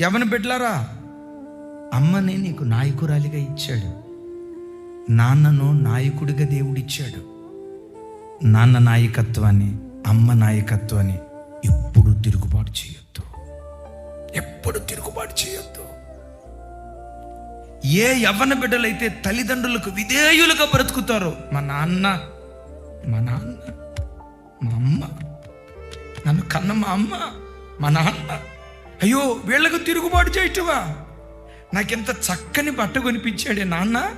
ఎవరిని బిడ్డలారా? అమ్మని నీకు నాయకురాలిగా ఇచ్చాడు. నాన్నను నాయకుడిగా దేవుడిచ్చాడు. నాన్న నాయకత్వాన్ని అమ్మ నాయకత్వాన్ని ఎప్పుడు తిరుగుబాటు చేయొద్దు. ఎప్పుడు తిరుగుబాటు చేయొద్దు. ఏ యవ్వన బిడ్డలైతే తల్లిదండ్రులకు విధేయులుగా బ్రతుకుతారో మా నాన్న మా నాన్న మా అమ్మ నన్ను కన్న మా అమ్మ మా నాన్న అయ్యో వీళ్ళకు తిరుగుబాటు చేయటవా నాకెంత చక్కని బట్ట కొనిపించాడే నాన్న.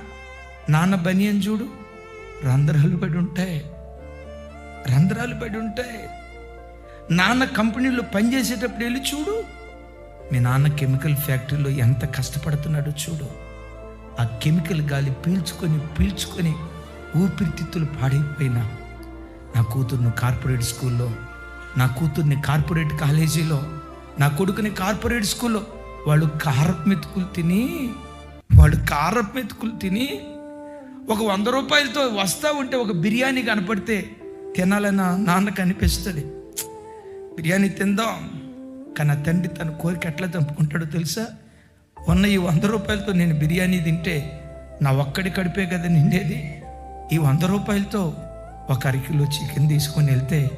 నాన్న బనియన్ చూడు రంధ్రాలు పడి ఉంటాయి. రంధ్రాలు పడి ఉంటాయి. నాన్న కంపెనీలో పనిచేసేటప్పుడు వెళ్ళి చూడు. మీ నాన్న కెమికల్ ఫ్యాక్టరీలో ఎంత కష్టపడుతున్నాడో చూడు. ఆ కెమికల్ గాలి పీల్చుకొని పీల్చుకొని ఊపిరితిత్తులు పాడైపోయినా. నా కూతుర్ను కార్పొరేట్ స్కూల్లో నా కూతుర్ని కార్పొరేట్ కాలేజీలో నా కొడుకుని కార్పొరేట్ స్కూల్లో వాళ్ళు కారపు మెతుకులు తిని వాళ్ళు కారపు మెతుకులు తిని ఒక వంద రూపాయలతో వస్తా ఉంటే ఒక బిర్యానీ కనపడితే తినాలని నాన్నకు అనిపిస్తుంది బిర్యానీ తిందాం కానీ ఆ తండ్రి తన కోరిక ఎట్లా చంపుకుంటాడో తెలుసా? ఉన్న ఈ వంద రూపాయలతో నేను బిర్యానీ తింటే నా ఒక్కడి కడిపే కదా నిండేది. ఈ వంద రూపాయలతో ఒక అరకిలో చికెన్ తీసుకొని వెళ్తే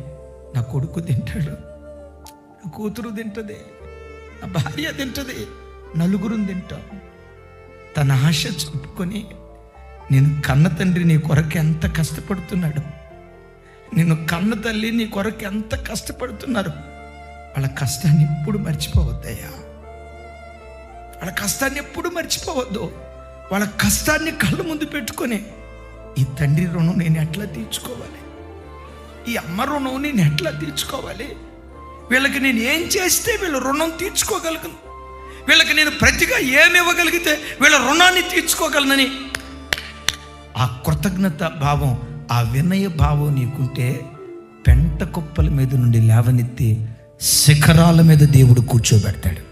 నా కొడుకు తింటాడు. నా కూతురు తింటది నా భార్య తింటది నలుగురుని తింటాం. తన ఆశ చంపుకొని నేను కన్న తండ్రి నీ కొరకు ఎంత కష్టపడుతున్నాడు నేను కన్న తల్లి నీ కొరకు ఎంత కష్టపడుతున్నారు వాళ్ళ కష్టాన్ని ఎప్పుడు మర్చిపోవద్దయ్యా. వాళ్ళ కష్టాన్ని ఎప్పుడు మర్చిపోవద్దు వాళ్ళ కష్టాన్ని కళ్ళ ముందు పెట్టుకొని ఈ తండ్రి రుణం నేను ఎట్లా తీర్చుకోవాలి? ఈ అమ్మ రుణం నేను ఎట్లా తీర్చుకోవాలి? వీళ్ళకి నేను ఏం చేస్తే వీళ్ళు రుణం తీర్చుకోగలను? వీళ్ళకి నేను ప్రతిగా ఏమి ఇవ్వగలిగితే వీళ్ళ రుణాన్ని తీర్చుకోగలనని? ఆ కృతజ్ఞత భావం ఆ వినయ భావం నీకుంటే పెంట కుప్పల మీద నుండి లేవనెత్తి శిఖరాల మీద దేవుడు కూర్చోబెడతాడు.